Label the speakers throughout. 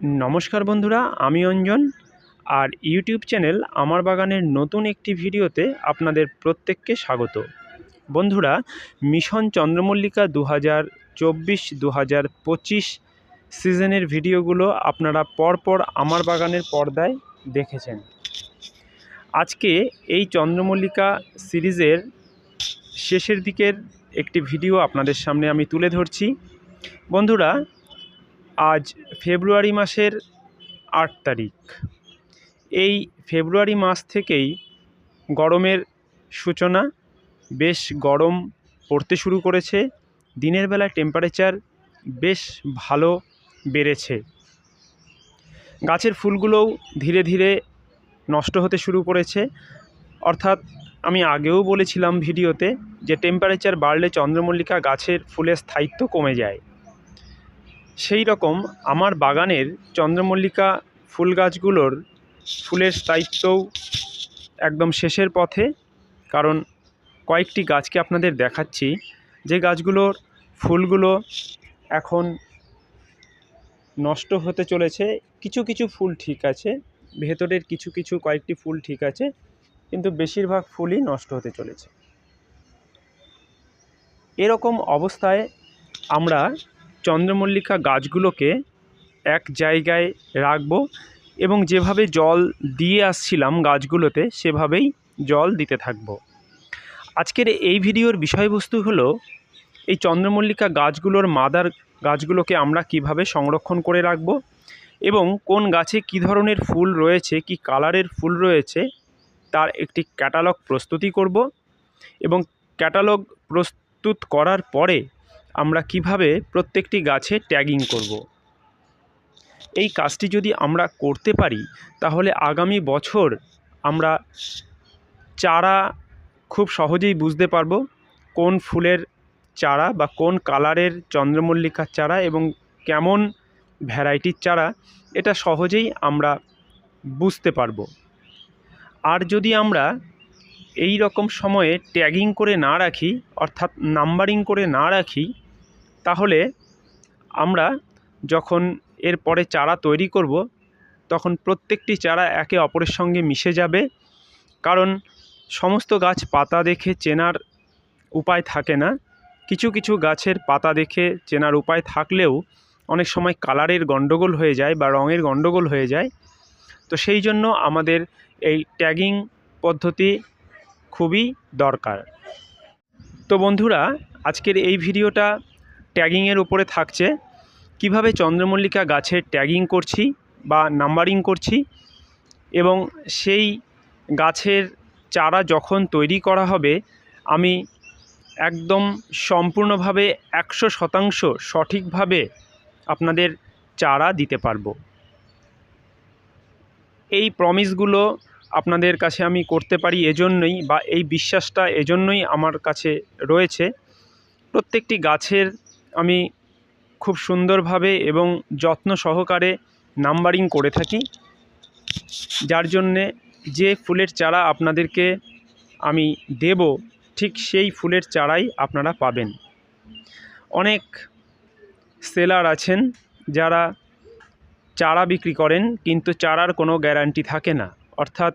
Speaker 1: নমস্কার বন্ধুরা, আমি অঞ্জন। আর ইউটিউব চ্যানেল আমার বাগানের নতুন একটি ভিডিওতে আপনাদের প্রত্যেককে স্বাগত। বন্ধুরা, মিশন চন্দ্রমল্লিকা দু হাজার চব্বিশ দু হাজার পঁচিশ সিজনের ভিডিওগুলো আপনারা পরপর আমার বাগানের পর্দায় দেখেছেন। আজকে এই চন্দ্রমল্লিকা সিরিজের শেষের দিকের একটি ভিডিও আপনাদের সামনে আমি তুলে ধরছি। বন্ধুরা আজ ফেব্রুয়ারি মাসের আট তারিখ। এই ফেব্রুয়ারি মাস থেকেই গরমের সূচনা বেশ গরম পড়তে শুরু করেছে। দিনের বেলায় টেম্পারেচার বেশ ভালো বেড়েছে। গাছের ফুলগুলোও ধীরে ধীরে নষ্ট হতে শুরু করেছে। অর্থাৎ আমি আগেও বলেছিলাম ভিডিওতে যে টেম্পারেচার বাড়লে চন্দ্রমল্লিকা গাছের ফুলের স্থায়িত্ব কমে যায়। সেই রকম আমার বাগানের চন্দ্রমল্লিকা ফুল গাছগুলোর ফুলের স্থায়িত্বও একদম শেষের পথে। কারণ কয়েকটি গাছকে আপনাদের দেখাচ্ছি। যে গাছগুলোর ফুলগুলো এখন নষ্ট হতে চলেছে, কিছু কিছু ফুল ঠিক আছে, ভেতরের কিছু কিছু কয়েকটি ফুল ঠিক আছে, কিন্তু বেশিরভাগ ফুলই নষ্ট হতে চলেছে। এরকম অবস্থায় আমরা চন্দ্রমল্লিকা গাছগুলোকে এক জায়গায় রাখব এবং যেভাবে জল দিয়ে আসছিলাম গাছগুলোতে, সেভাবেই জল দিতে থাকব। আজকের এই ভিডিওর বিষয়বস্তু হলো, এই চন্দ্রমল্লিকা গাছগুলোর মাদার গাছগুলোকে আমরা কীভাবে সংরক্ষণ করে রাখব এবং কোন গাছে কী ধরনের ফুল রয়েছে, কি কালারের ফুল রয়েছে, তার একটি ক্যাটালগ প্রস্তুতি করব এবং ক্যাটালগ প্রস্তুত করার পরে আমরা কীভাবে প্রত্যেকটি গাছে ট্যাগিং করব। এই কাজটি যদি আমরা করতে পারি, তাহলে আগামী বছর আমরা চারা খুব সহজেই বুঝতে পারব কোন ফুলের চারা বা কোন কালারের চন্দ্রমল্লিকার চারা এবং কেমন ভ্যারাইটির চারা, এটা সহজেই আমরা বুঝতে পারব আর যদি আমরা এই রকম সময়ে ট্যাগিং করে না রাখি, অর্থাৎ নাম্বারিং করে না রাখি তাহলে আমরা যখন এর পরে চারা তৈরি করব, তখন প্রত্যেকটি চারা একে অপরের সঙ্গে মিশে যাবে। কারণ সমস্ত গাছ পাতা দেখে চেনার উপায় থাকে না। কিছু কিছু গাছের পাতা দেখে চেনার উপায় থাকলেও অনেক সময় কালারের গণ্ডগোল হয়ে যায় বা রঙের গণ্ডগোল হয়ে যায়। তো সেই জন্য আমাদের এই ট্যাগিং পদ্ধতি খুবই দরকার। তো বন্ধুরা, আজকের এই ভিডিওটা ট্যাগিংয়ের উপরে থাকছে। কীভাবে চন্দ্রমল্লিকা গাছের ট্যাগিং করছি বা নাম্বারিং করছি এবং সেই গাছের চারা যখন তৈরি করা হবে, আমি একদম সম্পূর্ণভাবে একশো শতাংশ সঠিকভাবে আপনাদের চারা দিতে পারব। এই প্রমিসগুলো আপনাদের কাছে আমি করতে পারি এজন্যই বা এই বিশ্বাসটা এজন্যই আমার কাছে রয়েছে। প্রত্যেকটি গাছের আমি খুব সুন্দরভাবে এবং যত্ন সহকারে নাম্বারিং করে থাকি, যার জন্যে যে ফুলের চারা আপনাদেরকে আমি দেব, ঠিক সেই ফুলের চারাই আপনারা পাবেন। অনেক সেলার আছেন যারা চারা বিক্রি করেন, কিন্তু চারার কোনো গ্যারান্টি থাকে না। অর্থাৎ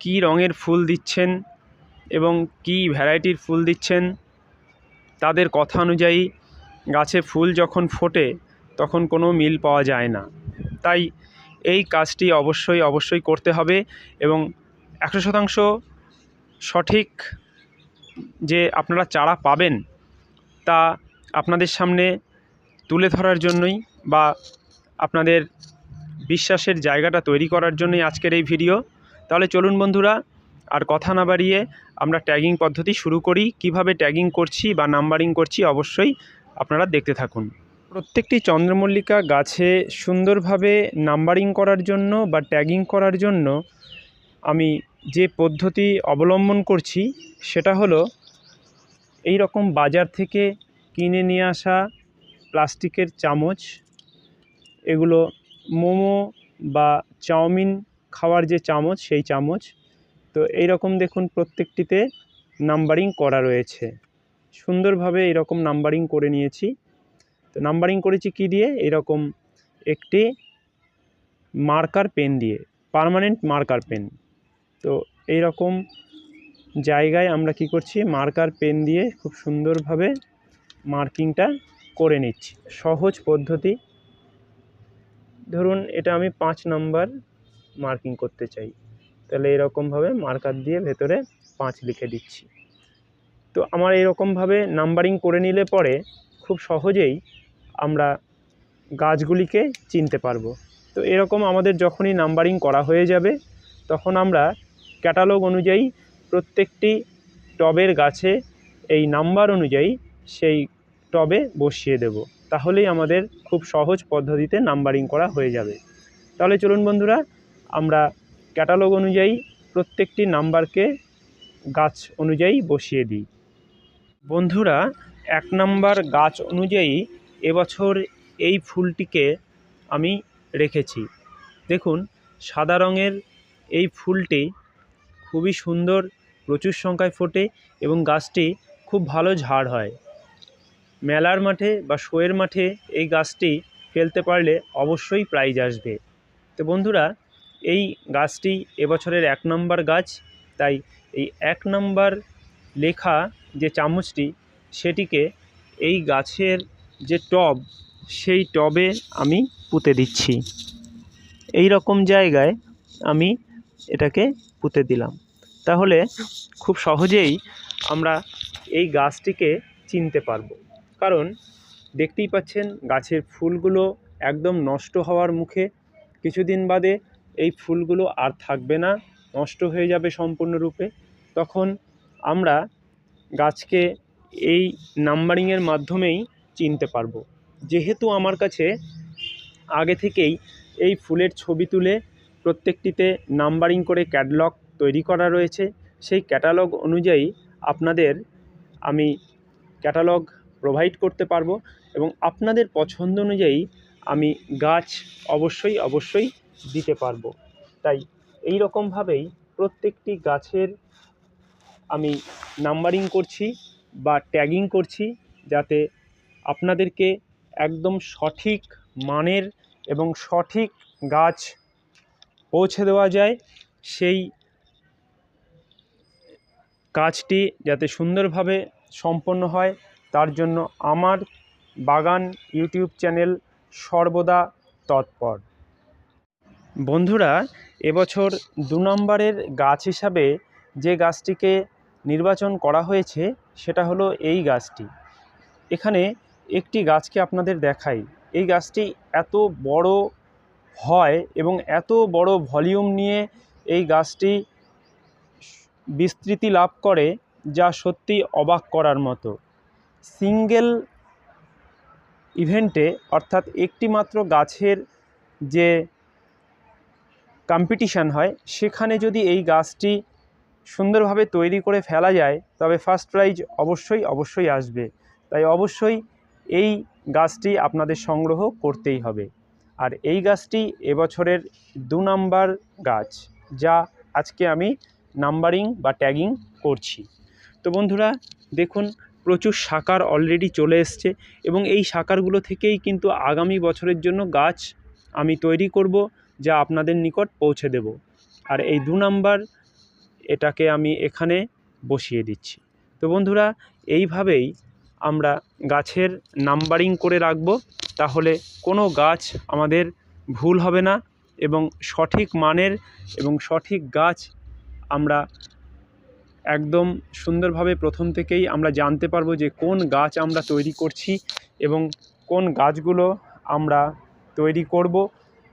Speaker 1: কী রঙের ফুল দিচ্ছেন এবং কী ভ্যারাইটির ফুল দিচ্ছেন, তাদের কথা অনুযায়ী গাছে ফুল যখন ফোটে, তখন কোনো মিল পাওয়া যায় না। তাই এই কাজটি অবশ্যই অবশ্যই করতে হবে এবং একশো শতাংশ সঠিক যে আপনারা চারা পাবেন, তা আপনাদের সামনে তুলে ধরার জন্যই বা আপনাদের বিশ্বাসের জায়গাটা তৈরি করার জন্যই আজকের এই ভিডিও। তাহলে চলুন বন্ধুরা, আর কথা না বাড়িয়ে আমরা ট্যাগিং পদ্ধতি শুরু করি। কীভাবে ট্যাগিং করছি বা নাম্বারিং করছি অবশ্যই আপনারা দেখতে থাকুন। প্রত্যেকটি চন্দ্রমল্লিকা গাছে সুন্দরভাবে নাম্বারিং করার জন্য বা ট্যাগিং করার জন্য আমি যে পদ্ধতি অবলম্বন করছি, সেটা হলো এই রকম বাজার থেকে কিনে নিয়ে আসা প্লাস্টিকের চামচ, এগুলো মোমো বা চাউমিন খাওয়ার যে চামচ, সেই চামচ। তো এই রকম দেখুন প্রত্যেকটিতে নাম্বারিং করা রয়েছে। সুন্দরভাবে এরকম নাম্বারিং করে নিয়েছি। তো নাম্বারিং করেছি কি দিয়ে? এরকম একটি মার্কার পেন দিয়ে পার্মানেন্ট মার্কার পেন তো এই রকম জায়গায় আমরা কি করছি? মার্কার পেন দিয়ে খুব সুন্দরভাবে মার্কিংটা করে নিচ্ছি। সহজ পদ্ধতি। ধরুন এটা আমি পাঁচ নাম্বার মার্কিং করতে চাই। তাহলে এরকমভাবে মার্কার দিয়ে ভেতরে পাঁচ লিখে দিচ্ছি। তো আমার এরকমভাবে নাম্বারিং করে নিলে পরে খুব সহজেই আমরা গাছগুলিকে চিনতে পারব। তো এরকম আমাদের যখনই নাম্বারিং করা হয়ে যাবে, তখন আমরা ক্যাটালগ অনুযায়ী প্রত্যেকটি টবের গাছে এই নাম্বার অনুযায়ী সেই টবে বসিয়ে দেব। তাহলেই আমাদের খুব সহজ পদ্ধতিতে নাম্বারিং করা হয়ে যাবে। তাহলে চলুন বন্ধুরা, আমরা ক্যাটালগ অনুযায়ী প্রত্যেকটি নাম্বারকে গাছ অনুযায়ী বসিয়ে দিই। বন্ধুরা, এক নাম্বার গাছ অনুযায়ী এবছর এই ফুলটিকে আমি রেখেছি। দেখুন, সাদা রঙের এই ফুলটি খুবই সুন্দর, প্রচুর সংখ্যায় ফোটে এবং গাছটি খুব ভালো ঝাড় হয়। মেলার মাঠে বা শোয়ের মাঠে এই গাছটি ফেলতে পারলে অবশ্যই প্রাইজ আসবে। তো বন্ধুরা, এই গাছটি এবছরের এক নম্বর গাছ, তাই এই এক নম্বর লেখা যে চামচটি, সেটিকে এই গাছের যে টব, সেই টবে আমি পুঁতে দিচ্ছি। এই রকম জায়গায় আমি এটাকে পুঁতে দিলাম। তাহলে খুব সহজেই আমরা এই গাছটিকে চিনতে পারব। কারণ দেখতেই পাচ্ছেন, গাছের ফুলগুলো একদম নষ্ট হওয়ার মুখে কিছুদিন বাদে এই ফুলগুলো আর থাকবে না, নষ্ট হয়ে যাবে সম্পূর্ণরূপে। তখন আমরা গাছকে এই নাম্বারিংয়ের মাধ্যমেই চিনতে পারব। যেহেতু আমার কাছে আগে থেকেই এই ফুলের ছবি তুলে প্রত্যেকটিতে নাম্বারিং করে ক্যাটালগ তৈরি করা রয়েছে, সেই ক্যাটালগ অনুযায়ী আপনাদের আমি ক্যাটালগ প্রোভাইড করতে পারব এবং আপনাদের পছন্দ অনুযায়ী আমি গাছ অবশ্যই অবশ্যই দিতে পারব। তাই এই রকমভাবেই প্রত্যেকটি গাছের আমি নাম্বারিং করছি বা ট্যাগিং করছি যাতে আপনাদেরকে একদম সঠিক মানের এবং সঠিক গাছ পৌঁছে দেওয়া যায় সেই কাজটি যাতে সুন্দরভাবে সম্পন্ন হয়। তার জন্য আমার বাগান ইউটিউব চ্যানেল সর্বদা তৎপর। বন্ধুরা, এবছর দু নম্বরের গাছ হিসাবে যে গাছটিকে নির্বাচন করা হয়েছে, সেটা হলো এই গাছটি। এখানে একটি গাছকে আপনাদের দেখাই। এই গাছটি এত বড় হয় এবং এত বড় ভলিউম নিয়ে এই গাছটি বিস্তৃতি লাভ করে, যা সত্যি অবাক করার মতো। সিঙ্গেল ইভেন্টে, অর্থাৎ একটি মাত্র গাছের যে কম্পিটিশান হয়, সেখানে যদি এই গাছটি সুন্দরভাবে তৈরি করে ফেলা যায়, তবে ফার্স্ট প্রাইজ অবশ্যই অবশ্যই আসবে। তাই অবশ্যই এই গাছটি আপনাদের সংগ্রহ করতেই হবে। আর এই গাছটি এবছরের দু নাম্বার গাছ, যা আজকে আমি নাম্বারিং বা ট্যাগিং করছি। তো বন্ধুরা, দেখুন, প্রচুর সাকার অলরেডি চলে এসছে এবং এই সাকারগুলো থেকেই কিন্তু আগামী বছরের জন্য গাছ আমি তৈরি করব, যা আপনাদের নিকট পৌঁছে দেব। আর এই দু নাম্বার এটাকে আমি এখানে বসিয়ে দিচ্ছি। তো বন্ধুরা, এইভাবেই আমরা গাছের নাম্বারিং করে রাখব, তাহলে কোনো গাছ আমাদের ভুল হবে না এবং সঠিক মানের এবং সঠিক গাছ আমরা একদম সুন্দরভাবে প্রথম থেকেই আমরা জানতে পারব যে কোন গাছ আমরা তৈরি করছি এবং কোন গাছগুলো আমরা তৈরি করব।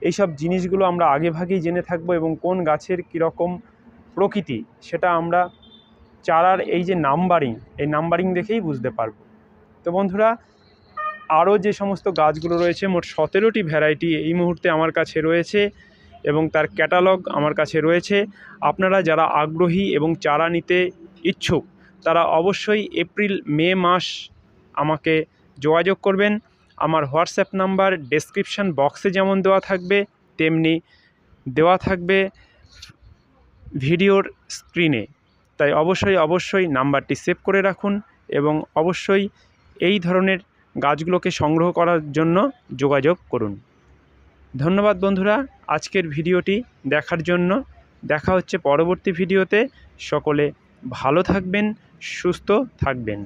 Speaker 1: এইসব জিনিসগুলো আমরা আগেভাগেই জেনে থাকব এবং কোন গাছের কীরকম প্রকৃতি, সেটা আমরা চারার এই যে নাম্বারিং এই নাম্বারিং দেখেই বুঝতে পারব। তো বন্ধুরা, আরও যে সমস্ত গাছগুলো রয়েছে, মোট সতেরোটি ভ্যারাইটি এই মুহূর্তে আমার কাছে রয়েছে এবং তার ক্যাটালগ আমার কাছে রয়েছে। আপনারা যারা আগ্রহী এবং চারা নিতে ইচ্ছুক, তারা অবশ্যই এপ্রিল মে মাস আমাকে যোগাযোগ করবেন। আমার হোয়াটসঅ্যাপ নাম্বার ডেসক্রিপশান বক্সে যেমন দেওয়া থাকবে, তেমনি দেওয়া থাকবে। ভিডিওর স্ক্রিনে। তাই অবশ্যই অবশ্যই নাম্বারটি সেভ করে রাখুন এবং অবশ্যই এই ধরনের গাছগুলোকে সংগ্রহ করার জন্য যোগাযোগ করুন। ধন্যবাদ বন্ধুরা, আজকের ভিডিওটি দেখার জন্য। দেখা হচ্ছে পরবর্তী ভিডিওতে। সকলে ভালো থাকবেন, সুস্থ থাকবেন।